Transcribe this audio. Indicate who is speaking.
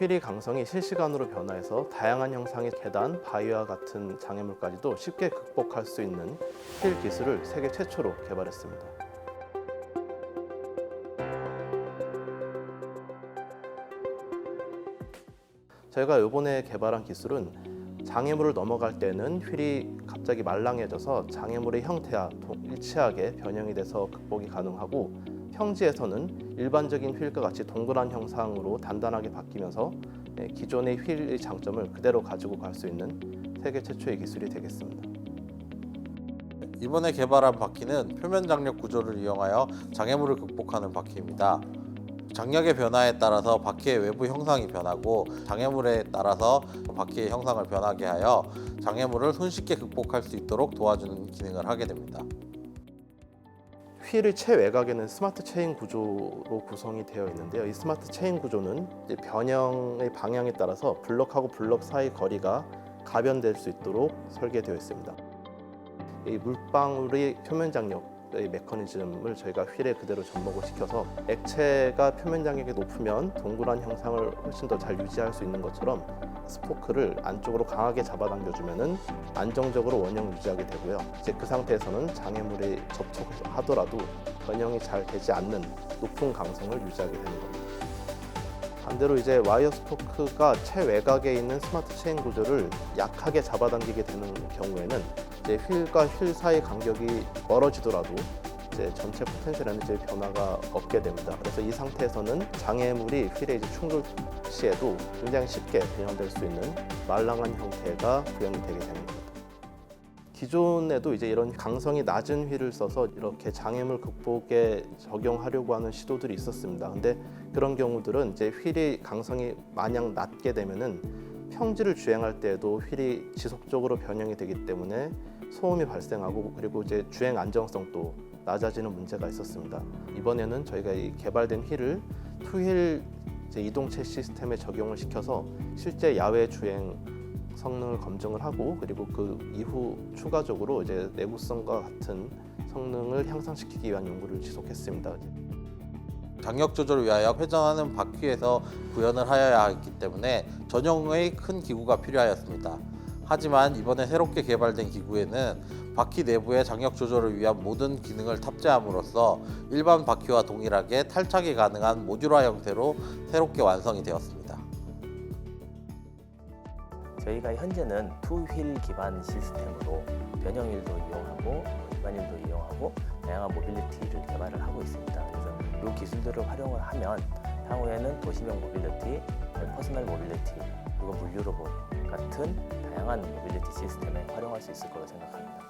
Speaker 1: 휠의 강성이 실시간으로 변화해서 다양한 형상의 계단, 바위와 같은 장애물까지도 쉽게 극복할 수 있는 휠 기술을 세계 최초로 개발했습니다. 저희가 이번에 개발한 기술은 장애물을 넘어갈 때는 휠이 갑자기 말랑해져서 장애물의 형태와 동- 일치하게 변형이 돼서 극복이 가능하고 평지에서는 일반적인 휠과 같이 동그란 형상으로 단단하게 바뀌면서 예, 기존의 휠의 장점을 그대로 가지고 갈 수 있는 세계 최초의 기술이 되겠습니다.
Speaker 2: 이번에 개발한 바퀴는 표면 장력 구조를 이용하여 장애물을 극복하는 바퀴입니다. 장력의 변화에 따라서 바퀴의 외부 형상이 변하고 장애물에 따라서 바퀴의 형상을 변하게 하여 장애물을 손쉽게 극복할 수 있도록 도와주는 기능을 하게 됩니다.
Speaker 1: 휠의 최외곽에는 스마트 체인 구조로 구성이 되어 있는데요. 이 스마트 체인 구조는 변형의 방향에 따라서 블럭하고 블럭 사이 거리가 가변될 수 있도록 설계되어 있습니다. 이 물방울의 표면 장력의 메커니즘을 저희가 휠에 그대로 접목을 시켜서 액체가 표면 장력이 높으면 동그란 형상을 훨씬 더 잘 유지할 수 있는 것처럼 스포크를 안쪽으로 강하게 잡아당겨주면은 안정적으로 원형을 유지하게 되고요. 이제 그 상태에서는 장애물에 접촉하더라도 변형이 잘 되지 않는 높은 강성을 유지하게 되는 겁니다. 반대로 이제 와이어 스포크가 최외곽에 있는 스마트 체인 구조를 약하게 잡아당기게 되는 경우에는 이제 휠과 휠 사이 간격이 멀어지더라도 이제 전체 포텐셜 에너지의 변화가 없게 됩니다. 그래서 이 상태에서는 장애물이 휠에 이제 충돌 시에도 굉장히 쉽게 변형될 수 있는 말랑한 형태가 구현이 되게 겁니다. 기존에도 이제 이런 강성이 낮은 휠을 써서 이렇게 장애물 극복에 적용하려고 하는 시도들이 있었습니다. 근데 그런 경우들은 이제 휠이 강성이 마냥 낮게 되면은 평지를 주행할 때에도 휠이 지속적으로 변형이 되기 때문에 소음이 발생하고 그리고 이제 주행 안정성도 낮아지는 문제가 있었습니다. 이번에는 저희가 이 개발된 휠을 투휠 이동체 시스템에 적용을 시켜서 실제 야외 주행 성능을 검증을 하고 그리고 그 이후 추가적으로 이제 내구성과 같은 성능을 향상시키기 위한 연구를 지속했습니다.
Speaker 2: 장력 조절을 위하여 회전하는 바퀴에서 구현을 하여야 했기 때문에 전용의 큰 기구가 필요하였습니다. 하지만 이번에 새롭게 개발된 기구에는 바퀴 내부의 장력 조절을 위한 모든 기능을 탑재함으로써 일반 바퀴와 동일하게 탈착이 가능한 모듈화 형태로 새롭게 완성이 되었습니다.
Speaker 3: 저희가 현재는 투휠 기반 시스템으로 변형휠도 이용하고 일반휠도 이용하고 다양한 모빌리티를 개발을 하고 있습니다. 그래서 이 기술들을 활용을 하면 향후에는 도시명 모빌리티, 퍼스널 모빌리티, 그리고 물류 로봇 같은 다양한 모빌리티 시스템에 활용할 수 있을 거로 생각합니다.